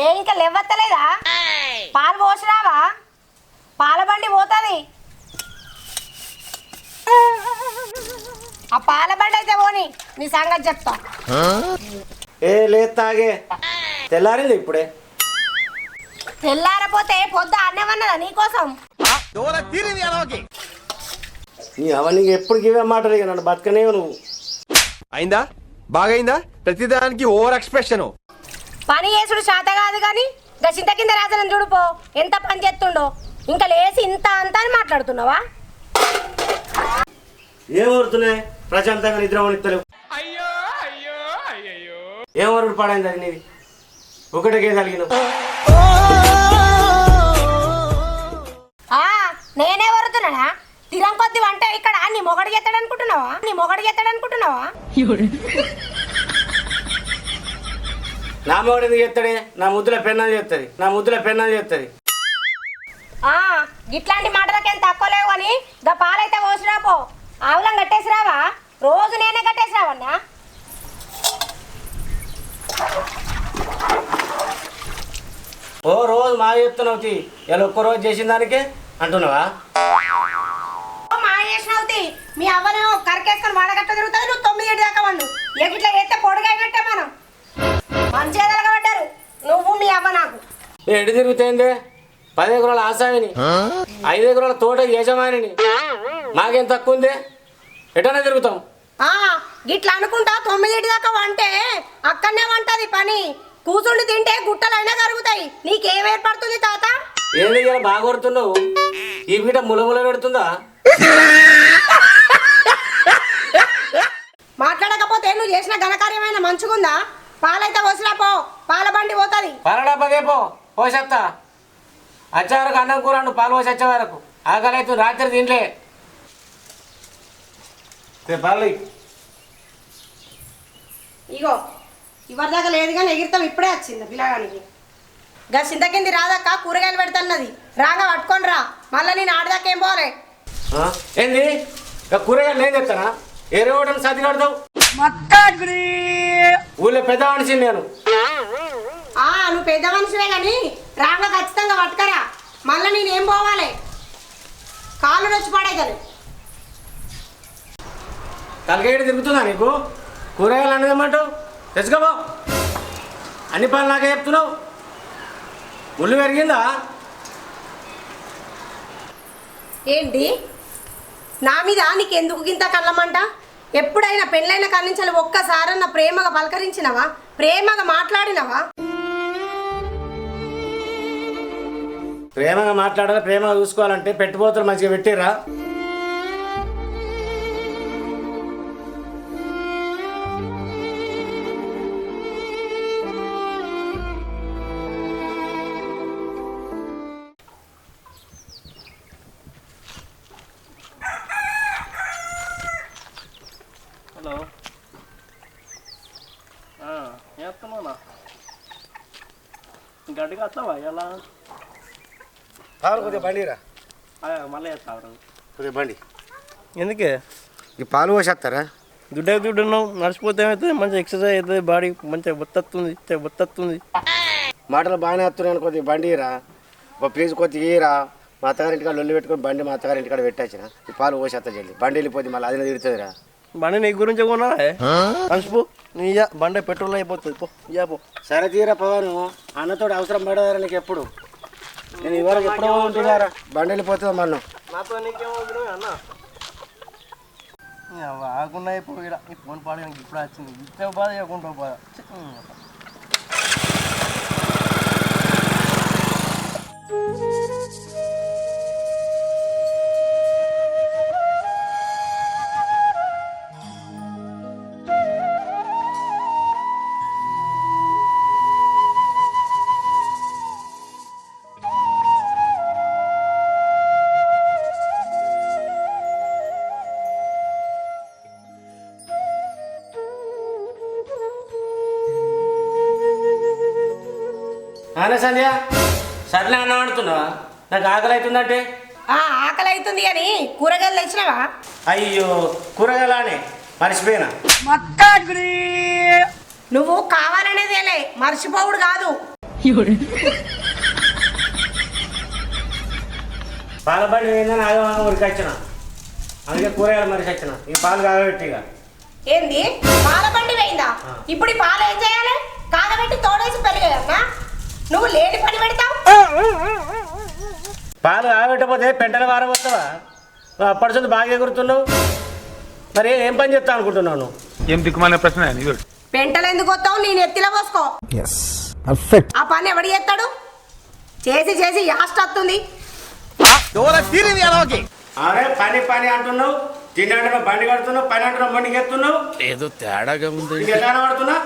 ఏ ఇంకా లేవత్తలేదా? పాలు పోసిరావా పాల బండి పోతుంది. ఆ పాల బండి అయితే పోని నీ సంగతి చెప్తా. ఏ లేదు తాగే. తెల్లారింది ఇప్పుడే. తెల్లారపోతే పొద్దు అన్నమన్నదా నీకోసం నీ అవన్నీ ఎప్పుడు గివే మాటలు ఇక నన్ను బతకనేవు నువ్వు. అయిందా? బాగైందా? ప్రతిదానికి ఓవర్ ఎక్స్ప్రెషన్. పని చేసుడు శాత కాదు కానీ గసింత కింద రాజనం చూడుపో ఎంత పని చేస్తుండో. ఇంకా లేసి ఇంత అంత అని మాట్లాడుతున్నావా? ఏం ప్రశాంతంగా నిద్ర వణిత్తలేవు ఏం వరుడు పడైంది అది నీది? ఒకటికే కలిగిన ఆ నేనే వరుతున్నానా? తిరం కొద్ది వంట ఇక్కడ నీ మొగడు ఎత్తాడు అనుకుంటున్నావా నీ మొగడు ఎత్తాడు అనుకుంటున్నావా నా మొగడు ఎందుకు చేస్తాడే? నా ముద్దుల పెన్నం చేస్తుంది నా ముద్దుల పెన్నం చేస్తుంది ఆ ఇట్లాంటి మాటలకేం తక్కువ లేవు అని గా పాలైతే పోసిరా పో. ఆవులం కట్టేసిరావా? రోజు నేనే కట్టేసిరావన్నా? ఓ రోజు మా చెప్తున్నావు తీ. ఇలా ఒక్క రోజు చేసిన దానికే అంటున్నావా? ఓ మా చేసినవుతి మీ అవ్వను కరికేసుకొని వాడగట్ట తిరుగుతుంది నువ్వు తొమ్మిది ఏడు దాకా వండు. ఇట్లా చేస్తే పొడుగైనట్టే మనం. మంచి ఎదలగబడ్డారు నువ్వు మీ అవ్వ నాకు. నేను ఎటు తిరుగుతాయిందే పది ఎకరాల ఆసామిని. ఐదు ఎకరాల తోట యజమానిని. మాకేం తక్కువ ఉంది? ఎటనే తిరుగుతాం? ఆ గిట్లా అనుకుంటా తొమ్మిదింటి దాకా వంటే అక్కడనే వంటది పని. కూర్చుండి తింటే గుట్టలైనా కరుగుతాయి. నీకేం ఏర్పడుతుంది తాత? ఏంది ఇలా బాగా కొడుతున్నావు ఈ పీట ములముల పెడుతుందా? మాట్లాడకపోతే నువ్వు చేసిన ఘనకార్యమైన మంచుకుందా పాలైతే వసిరా పో. పాల బండి పోతుంది. పరడబ్బగే పో. పోసేత్తా. వచ్చే వరకు అన్నం కూర నువ్వు పాలు పోసి వచ్చే వరకు. ఆకలి రాత్రి తినలే. పాలు. ఇగో ఇవరిదాకా లేదు కానీ ఎగిరితాం ఇప్పుడే వచ్చింది పిల్లగానికి గా చింతకింది రాదక్క కూరగాయలు పెడుతున్నది. రాగా పట్టుకొని రా. మళ్ళీ నేను ఆడదాకా ఏం పోలే? ఏంది? కూరగాయలు నేను చెప్తానా ఏ రోడ్డు సర్ది కడతావు? ఊళ్ళో పెద్ద మనిషి నేను. ఆ నువ్వు పెద్ద మనిషివే కానీ రాగా ఖచ్చితంగా పట్టుకరా. మళ్ళీ నేను ఏం పోవాలి? కాళ్ళు వచ్చి పడేదాన్ని తలకేడు తిరుగుతుందా నీకు? కూరగాయలు అన్నదేమంటావు తెచ్చుకోబో అన్ని పనులు నాకే చెప్తున్నావు. ముళ్ళు పెరిగిందా? ఏంటి? నా మీద నీకు ఎందుకు గింత కళ్ళమంట? ఎప్పుడైనా పెళ్ళైన కన్నించాలి ఒక్కసారన్న ప్రేమగా పలకరించినవా? ప్రేమగా మాట్లాడినవా? ప్రేమగా మాట్లాడాలి ప్రేమగా చూసుకోవాలంటే పెట్టుబోతులు మంచిగా పెట్టిరా ఎలా పాలు కొద్దిగా బండిరా. మళ్ళీ కొద్దిగా బండి. ఎందుకే? ఈ పాలు పోసేస్తారా? దుడ్డే దుడ్డు ఉన్నావు నడిచిపోతే ఏమవుతుంది మంచిగా ఎక్సర్సైజ్ అవుతుంది బాడీ మంచిగా బొత్తత్తుంది బొత్తత్తుంది మాటలు బాగానే వస్తున్నాను కొద్దిగా బండి రా ఒక ప్లీజ్ కొద్దిగా ఇరా మా అత్తగారి కాడ లొల్లి పెట్టుకొని బండి మా అత్తగారి ఇంటికాడ పెట్టాచిన ఈ పాలు పోసేస్తా జల్ది. బండి వెళ్ళిపోద్ది మళ్ళీ అది తిడుతుందిరా బండి నీ గురించి కొన్నా నడిచిపో నీ బండి పెట్రోల్ అయిపోతుంది పో. ఇయ్యా పో. సరే తీరా పవన్. అన్నతో అవసరం పడదారా నీకు ఎప్పుడు? నేను ఇవరకు ఎప్పుడో ఉంటున్నారా? బండి వెళ్ళిపోతుంది మనం నాతో నీకేమవుతున్నావు అన్న? ఆకుండా అయిపో ఇక్కడ ఈ ఫోన్ పాడడానికి ఇప్పుడు వచ్చింది. ఇచ్చే బాధ ఇవ్వకుండా బాధ ఛీ, ఉమ్. అనే సంధ్య. సర్లే అన్నం ఆడుతున్నావా నాకు ఆకలి అవుతుందంటే ఆ ఆకలి అవుతుంది అని కూరగాయలు తెచ్చినవా? అయ్యో కూరగాయలానే. మర్చిపోయినా? నువ్వు కావాలనేదేలే మర్చిపోవుడు కాదు. పాల బండి ఏందని ఉరికి వచ్చిన అందుకే కూరగాయలు మరిచి వచ్చిన ఈ పాలు కాగబెట్టి ఇక. ఏంది? పాల బండి పోయిందా ఇప్పుడు ఈ పాలు ఏం చేయాలి? కాగబెట్టి తోడేసి పెరిగాయన్నా నువ్వు లేని పని పెడతావు? పాలు కాగబెట్టకపోతే పెంటల వారం వస్తావా అప్పటి బాగా ఎగురుతున్నావు? మరి ఏం పని చేస్తావు అనుకుంటున్నావు నువ్వు? ఏం దిక్కుమాలిన ప్రశ్న పెంటలు ఎందుకు వస్తావు? నేను ఎత్తిలో పోసుకో. ఆ పని ఎవడు చేస్తాడు? చేసి చేసి యాస్ట్ వస్తుంది. అరే పని పని అంటున్నావు. తిండి బండి కడుతున్నావు పని అంటున్నావు బండికి ఎత్తున్నావు ఏదో తేడాగా ఉంది. ఎట్లా కనబడుతున్నా?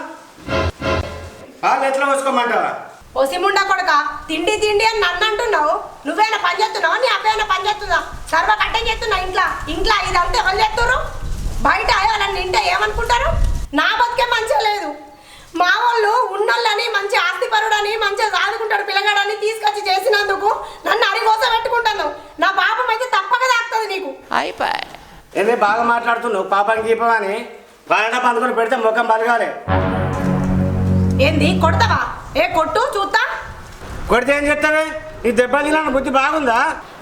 పాలు ఎట్లా పోసుకోమంటావా? ఒసిముండా కొడక తిండి తిండి అని నన్ను అంటున్నావు? నువ్వేనా పని చేస్తున్నావు? నీ అబ్బాయినా పని చేస్తుందా? సర్వ కట్టం చేస్తున్నా ఇంట్లో. ఇంట్లో ఇదంతా ఎవరు చేస్తున్నారు బయట ఎవరన్నా నింటే ఏమనుకుంటారు? నా బతికే మంచిగా లేదు. మా వాళ్ళు ఉన్నోళ్ళని మంచి ఆస్తిపరుడని మంచిగా సాదుకుంటాడు పిల్లగాడని తీసుకొచ్చి చేసినందుకు నన్ను అరిగోస పెట్టుకుంటాను. నా పాపం అయితే తప్పక తాకుతుంది నీకు. ఏంది బాగా మాట్లాడుతున్నావు? పాపం గీపం అని పందుకొని పెడితే ముఖం బలగాలి. ఏంది కొడతావా? ఏ కొట్టు? కొడితే ఏం చెప్తావే ఈ దెబ్బలు తిన బుద్ధి బాగుందా?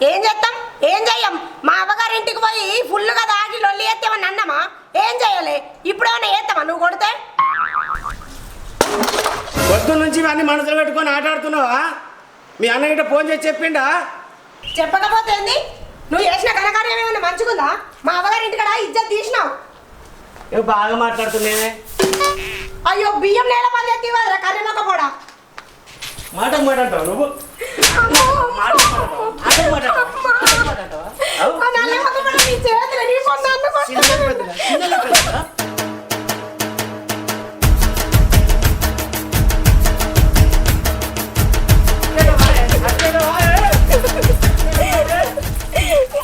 ఏం చేస్తాం? ఏం చెయ్యం మా అవ్వగారి ఇంటికి పోయి ఫుల్గా దాగి లొల్లి ఎత్తేమని అన్నమా? ఏం చెయ్యాలి ఇప్పుడు ఏమైనా ఏస్తామా నువ్వు కొడితే? పొద్దు నుంచి ఇవన్నీ మనసులో పెట్టుకొని ఆట ఆడుతున్నావా మీ అన్న గిట్ట ఫోన్ చేసి చెప్పిండా? చెప్పకపోతే ఏంది? నువ్వు చేసిన ఘనకార్యం ఏమైనా మంచిగుందా మా అవ్వగారి ఇంటికాడ ఇజ్జత్ తీసినావు. ఇవి బాగా మాట్లాడుతున్నావే? అయ్యో బియ్యం నేల పని ఎత్తి కదరా కర్రీమొక్క కూడా మాట మాట్లాడతావు నువ్వు? ఆ నల్లమొక్క కూడా నీ చేతులు నీ పొన్ను అన్ను కొట్టదు.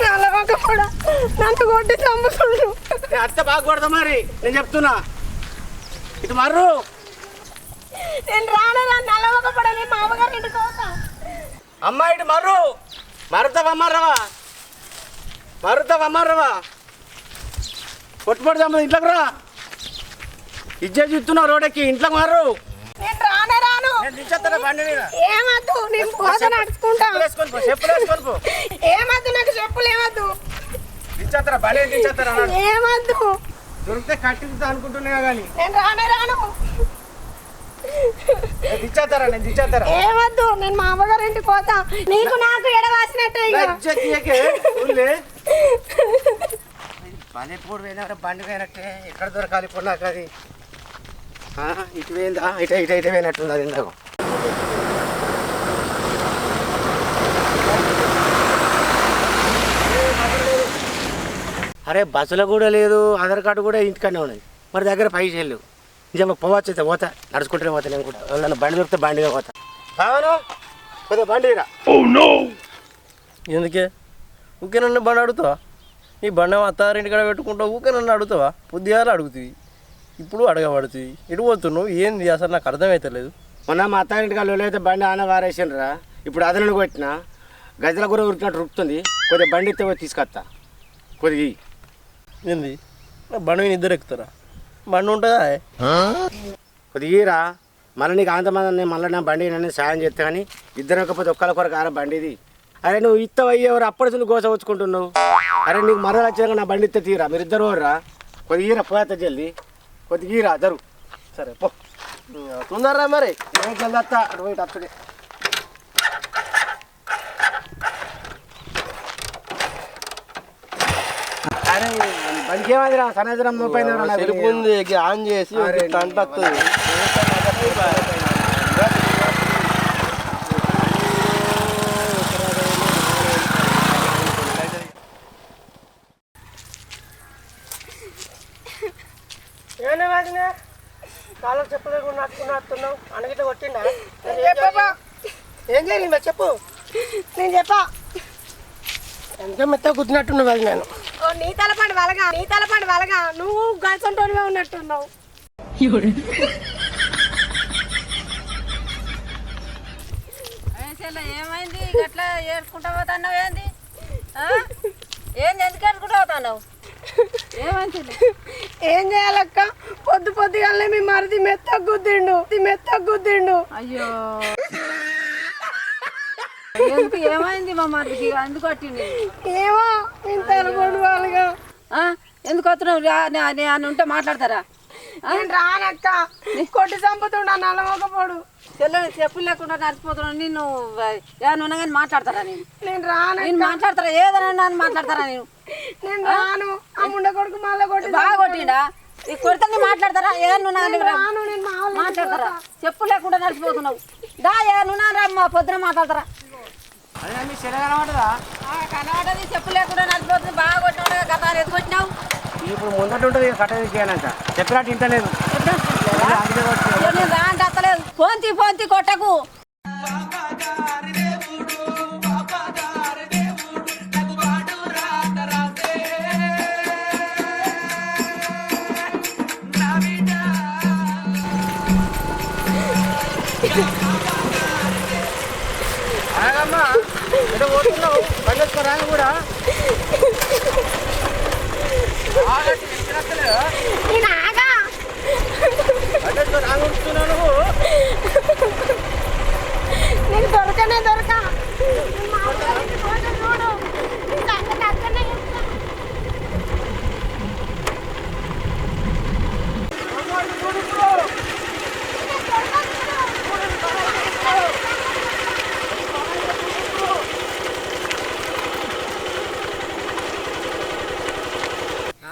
నల్లమొక్క కూడా నన్ను కొట్టి చంపుతుండ్రు ఏ అత్త బాగా కొడతా మరి? నేను చెప్తున్నా. ఇటు మర్రు. నేను రాను రా నల్లమొక్క కూడా నీ మా అవ్వగారి ఇంటికి పోతా అమ్మా ఇటు మర్రు. మరుతావమ్మా రవా మరుతావమ్మా రవా కొట్టుబడి చంపదు ఇంట్లోకి రా. ఇజ్జే చూస్తున్నావు రోడ్డెక్కి ఇంట్లోకి మర్రు. నేను రానే రాను. ఏమద్దు నేను పోత నడుచుకుంటా. ఏమద్దు నాకు చెప్పులు ఏమద్దు. దొరికితే కట్టించుతా అనుకుంటున్నా కానీ. నేను రానే రాను. నేను దించేస్తారా నేను ఏమద్దు నేను మా అమ్మగారి ఇంటికి పోతా. నీకు నాకు ఎడవాసినట్టే ఇక ఇజ్జత్ తీయకే, ఊళ్ళే. పని ఎప్పుడు పోయినా బండి పోయినట్టే ఎక్కడ దొరకాలి ఇప్పుడు నాకు అది ఇటు పోయిందా? ఇటు ఇటు ఇటు పోయినట్టుంది అది ఇందాక. అరే బస్సులో కూడా లేదు ఆధార్ కార్డు కూడా ఇంటికనే ఉన్నది. మరి దగ్గర పైసలు లేవు. నిజంగా పోవచ్చు అయితే పోతా నడుచుకుంటూనే పోతా నేను కూడా. ఎవరన్నా బండి దొరికితే బండిగా పోతా. కావను కొద్దిగా బండి రా ఎందుకే? ఊకే నన్ను బండి అడుగుతావా? నీ బండి అత్తారింటి కాడ పెట్టుకుంటావు ఊకే నన్ను అడుగుతావా? పొద్దుగాల అడుగుతుంది ఇప్పుడు అడగబడుతుంది ఎటు పోతున్నావు ఏంది? అసలు నాకు అర్థమవుతలేదు మొన్న మా అత్తారింటి కాళ్ళు అయితే బండి ఆన వారేసిండ్రా. ఇప్పుడు అదనను కొట్టిన. గజల గుర ఉరికినట్టు రుక్తుంది కొద్దిగా బండి ఎత్తే పోయి తీసుకొస్తా కొద్దిగా. ఏంది? బండి మీద ఇద్దరు ఎక్కుతారా? బండి ఉంటుందా కొద్దిగా మళ్ళీ నీకు అంతమంది మళ్ళీ నా బండి నన్ను సాయం చేస్తా కానీ ఇద్దరు ఒకపోతే ఒక్కల కొరకు ఆరా బండిది? అరే నువ్వు ఇత్తవు అయ్యేవారు అప్పటి నుంచి గోస వచ్చుకుంటున్నావు అరే నీకు మరల వచ్చాక నా బండి ఇస్తే తీరా? మీరు ఇద్దరు రా కొద్దిగా ఈరా పోయేస్తా జల్ది. కొద్దిగా ఈరా జరు సరే పో. తొందరరా మరి? నేను జల్ది వస్తా అటు పోయి అప్పుడే అరే ముప్పై ఉంది ఇక ఆన్ చేసి కాలం చెప్పలేకుండా కొట్టిండా? ఏం చెప్పు? నేను చెప్పా. ఎంత మెత్త అది నేను? నీ తలపండి వలగా నీ తలపండి వలగా నువ్వు గల్సంటోడివే ఉన్నట్టున్నావు. ఏమైంది? గట్లా ఏడ్చుకుంటా పోతున్నావు ఏంది? ఆ? ఏంది? ఎందుకు ఏడ్చుకుంటా పోతున్నావు? ఏం చేయాలక్క? పొద్దు పొద్దుగానే మీ మరిది మెత్త గుద్దిండు మెత్త గుద్దిండు అయ్యో. ఏమైంది మా మరిదికి ఎందుకు పట్టింది? ఏమో నేను తెలబడి వాళ్ళగా? ఎందుకు వస్తున్నావు? అని ఉంటే మాట్లాడతారా? నేను రానక్క. కొట్టి చంపుతుండా నల్లమొకపోడు చెల్లెని చెప్పులు లేకుండా నడిచిపోతున్నావు నిన్ను ఏమన్నా కానీ మాట్లాడతారా నేను? నేను రాను నేను మాట్లాడతారా? ఏదైనా అని మాట్లాడతారా నేను? నేను రాను. ఆ ముండ కొడుకు మళ్ళీ కొట్టి బాగా కొట్టిండా? ఈ కొడితే మాట్లాడతారా? వాళ్ళ మాట్లాడతారా? చెప్పు లేకుండా నడిచిపోతున్నావు దా మా పొద్దున మాట్లాడతారా? అదే నీ శరీరం కనబడదా? కనబడది చెప్పు లేకుండా నడిచిపోతుంది బాగా కొట్టినావు గత ఎందుకు వచ్చినావు ఇప్పుడు ముందట ఉంటుంది కట్టది చేయనంట చెప్పినట్టు ఇంటలేదు అందుకే అంటే అత్తలేదు పోంతి పోంతి కొట్టకు. ఎటు పోతున్నావు రాను కూడా. నేను దొరకనే దొరక నేను మా వాళ్ళ ఇంటికి పోతే చూడు నీ సంగతి అక్కడనే చెప్తా.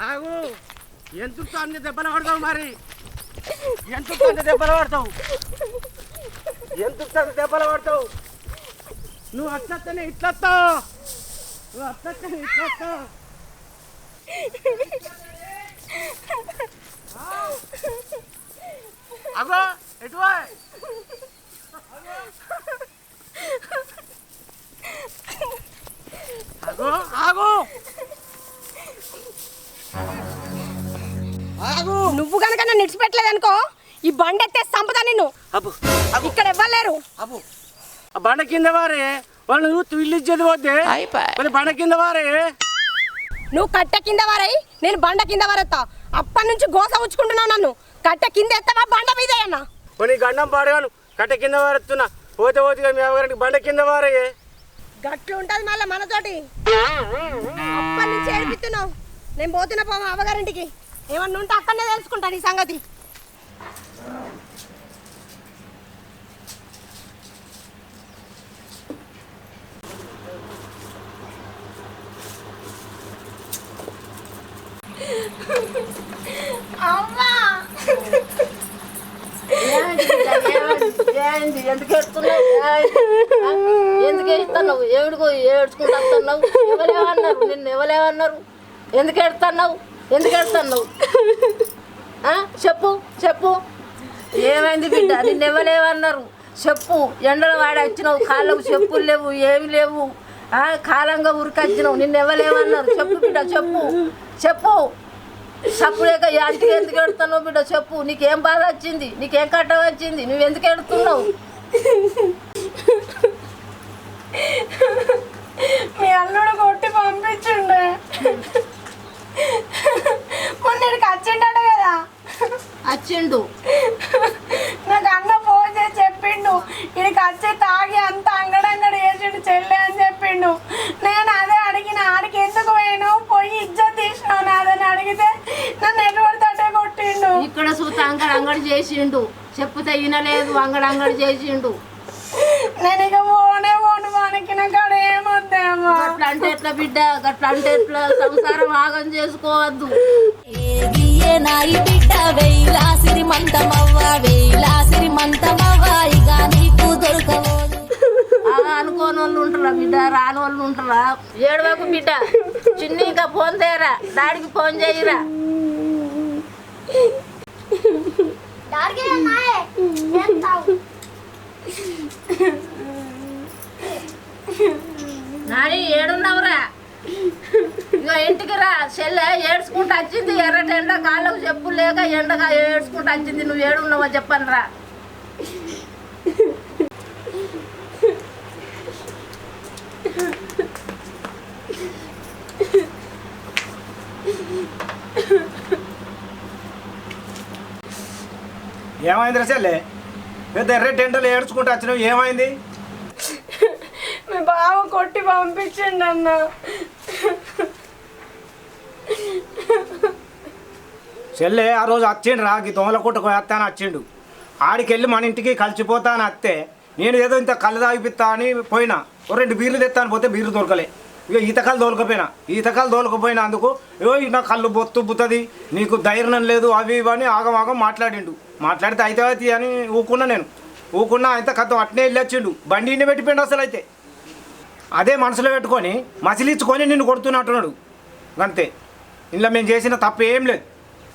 ఆగు ఎందుకు అన్ని దెబ్బలు పడతావు మరి? ఎందుకు అన్ని దెబ్బలు పడతావు ఎందుకు అంత దెబ్బలు పడతావు నువ్వు అట్లనే ఇట్లొస్తావు నువ్వు అట్లనే ఇట్లొస్తావు అగో ఎటువా అగో ఆగో. నువ్వు కనుక నన్ను ఇడిచిపెట్టలేదు అనుకో ఈ బండి ఎత్తే సంపదా నిన్ను. అబ్బు ఇక్కడ ఇవ్వలేరు అబ్బు. ఆ బండ కింద వారే వాళ్ళు నువ్వు ఇల్లు ఇచ్చేది పోతే బండ కింద వారే? నువ్వు కట్టె కింద వారై నేను బండ కింద వారెత్తా. అప్పటి నుంచి గోస ఉంచుకుంటున్నావు నన్ను. కట్టె కింద ఎత్తవా బండ మీదే అన్న? గండం పాడగాను కట్ట కింద వారెత్తున్నా. పోతే పోతే మీ అవ్వగారికి బండ కింద వారే. గట్లు ఉంటుంది మళ్ళీ మనతోటి. అప్పటి నుంచి ఏడిపిస్తున్నావు. నేను పోతున్నా పో మా అవ్వగారింటికి. ఏమన్నా ఉంటే అక్కడనే తెలుసుకుంటా నీ సంగతి. ఎందుకు ఏడుస్తున్నావు? ఏడుకో ఏడ్చుకుంటూ వస్తున్నావు? ఎవరేమన్నారు నిన్ను ఎవరేమన్నారు ఎందుకు ఏడుతున్నావు ఎందుకు ఏడుతున్నావు? చెప్పు చెప్పు. ఏమైంది బిడ్డ? నిన్నెవ్వలేవన్నారు చెప్పు. ఎండల వాడ వచ్చినావు. కాళ్ళకు చెప్పులు లేవు ఏమి లేవు. కాలంగా ఉరికొచ్చినావు నిన్నెవ్వలేవన్నారు చెప్పు బిడ్డ చెప్పు. చెప్పు. సప్పుడేక ఇంటికి ఎందుకు ఎడుతున్నావు బిడ్డ? చెప్పు. నీకేం బాధ వచ్చింది? నీకేం కట్ట వచ్చింది? నువ్వు ఎందుకు ఎడుతున్నావు మీ అల్లుడు కొట్టి పంపించుండే. మొన్న ఇక్కడికి వచ్చిండట కదా. వచ్చిండు నాకు అన్న ఫోన్ చేసి చెప్పిండు. ఇక్కడికి వచ్చి తాగి అంత అంగడంగడి వేసిండు చెల్లె అని చెప్పిండు. నేను అదే అడిగిన ఆడికి ఎందుకు పోయాను? పోయి ఇజ్జత్ తీసినావు నాదని అడిగితే నన్ను ఎటువంటి కొట్టిండు. ఇక్కడ సూత అంగడి అంగడి చేసిండు. చెప్పుతే వినలేదు అంగడి అంగడి చేసిండు. నేను ఇక పోనే పోను మనకి నాకు ఏమొద్దేమో గట్ల అంటే ఎట్లా బిడ్డ? గట్ల అంటే ఎట్లా? సంసారం ఆగం చేసుకోవద్దు. నాయి బిడ్డ వేయిలా సిరిమంతమవ్వ వేయిలా సిరిమంతమవ్వ ఇక నీకు దొరకబోదు అనుకోని వాళ్ళు ఉంటారా బిడ్డ రాని వాళ్ళు ఉంటారా? ఏడవకు బిడ్డ చిన్ని ఇంకా ఫోన్ చేయరా డాడీకి ఫోన్ చేయరా నాని ఏడున్నావురా ఇక ఇంటికి రా చెల్లె ఏడ్చుకుంటూ వచ్చింది ఎర్రటి ఎండ కాళ్ళకు చెప్పులు లేక ఎండగా ఏడ్చుకుంటూ వచ్చింది నువ్వు ఏడున్నావో చెప్పను రా ఏమైంది రసల్లే పెద్ద ఎర్ర టెంటలు ఏడ్చుకుంటూ వచ్చినావు ఏమైంది? బావ కొట్టి పంపించండి అన్న చెల్లె ఆ రోజు వచ్చిండు రా ఈ దోమల వేస్తాను వచ్చిండు ఆడికి వెళ్ళి మన ఇంటికి కలిసిపోతాను అత్తే నేను ఏదో ఇంత కళ్ళు తాగిపిస్తా అని పోయినా. ఓ రెండు బీర్లు తెస్తాను పోతే బీర్లు దొరకలే. ఇక ఈతకాలు దోలకపోయినా. ఈతకాలు దోలకపోయినా అందుకు ఏయో నా కళ్ళు బొత్తు బుత్తది నీకు ధైర్యం లేదు అవి ఇవి అని మాట్లాడిండు. మాట్లాడితే అయితే అయితే అని ఊకున్నా నేను. ఊకున్నా అయితే కథ అట్నే వెళ్ళి వచ్చిండు బండి ఇండి పెట్టిపోయిండు అసలు అయితే. అదే మనసులో పెట్టుకొని మసిలిచ్చుకొని నిన్ను కొడుతున్నట్టున్నాడు. అంతే. ఇంట్లో మేము చేసిన తప్పు ఏం లేదు.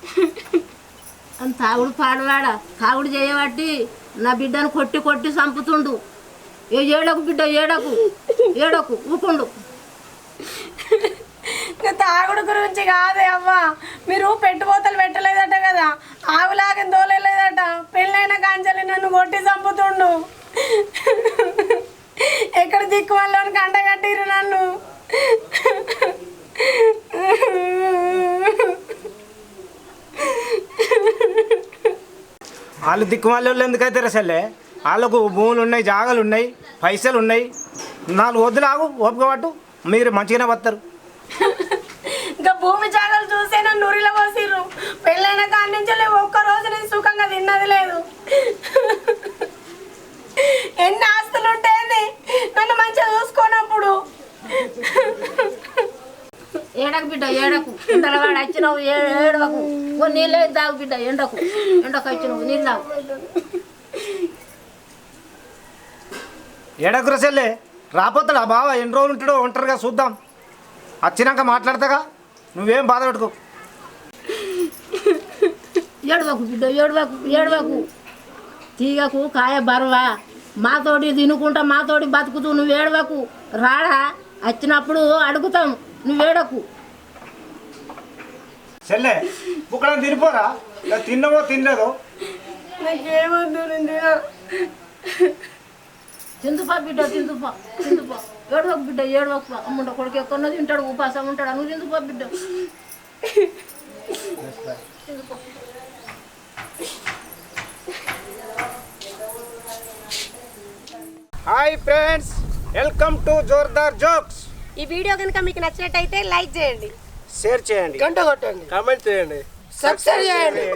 అని తాగుడు పాడవాడ? తాగుడు చేయబట్టి నా బిడ్డను కొట్టి కొట్టి చంపుతుండు. ఏ ఏడకు బిడ్డ ఏడకు? ఏడకు? ఊకుండు తాగుడు గురించి కాదే అవ్వా మీరు పెట్టుబోతలు పెట్టలేదట కదా. ఆవులాగా దోలేదట పెళ్ళైన కాంచెలు నన్ను కొట్టి చంపుతుండు. ఎక్కడ దిక్కు వాళ్ళని కంటగట్టిరు నన్ను? వాళ్ళు దిక్కుమాలి వాళ్ళు ఎందుకైతే రసల్లే వాళ్ళకు భూములు ఉన్నాయి జాగాలు ఉన్నాయి పైసలు ఉన్నాయి నాలుగు వద్దు నాకు ఓపిక పట్టు మీరు మంచిగానే వస్తారు ఇంకా భూమి జాగాలు చూసే నన్ను నూరిలో పోసిర్రు పెళ్ళైన కాడి నుంచి ఒక్క రోజు నేను సుఖంగా తిన్నది లేదు. ఎన్ని ఆస్తులు ఉంటాయని నన్ను మంచిగా చూసుకోనప్పుడు. ఏడకు బిడ్డ ఏడకు. ఎండలవాడు వచ్చినావు ఏ- ఏడవకు. ఓ నీళ్ళే తాగు బిడ్డ ఎండకు. ఎండకు వచ్చినావు నీళ్ళు తాగు. ఎడకు రసల్లే రాపోతాడు ఆ బావ? ఎన్ని రోజులు ఉంటాడో ఒంటరిగా చూద్దాం. వచ్చినాక మాట్లాడతాగా. నువ్వేం బాధపెట్టుకో ఏడవకు బిడ్డ ఏడవకు ఏడవకు. తీగకు కాయ బరువా. మాతోటి తినుకుంటా మాతోటి బతుకుతూ నువ్వు ఏడవకు. రాడా? వచ్చినప్పుడు అడుగుతాం. నువ్వు ఏడకు చెల్లె బుక్కడ తినిపోరా? తిన్నవో తినలేదో? నాకేమొద్దు తినా. తిందుపా బిడ్డ తిందుపా తిందుపా. ఏడవకు బిడ్డ ఏడవకు. అమ్ముంట కొడుకు ఎక్కడో తింటాడు ఉపాసం ఉంటాడు. నువ్వు తిందుపా బిడ్డ. Hi friends welcome to Jordar jokes. ఈ వీడియో కనుక మీకు నచ్చినట్టయితే లైక్ చేయండి. షేర్ చేయండి. గంట కొట్టండి. కామెంట్ చేయండి. సబ్స్క్రైబ్ చేయండి.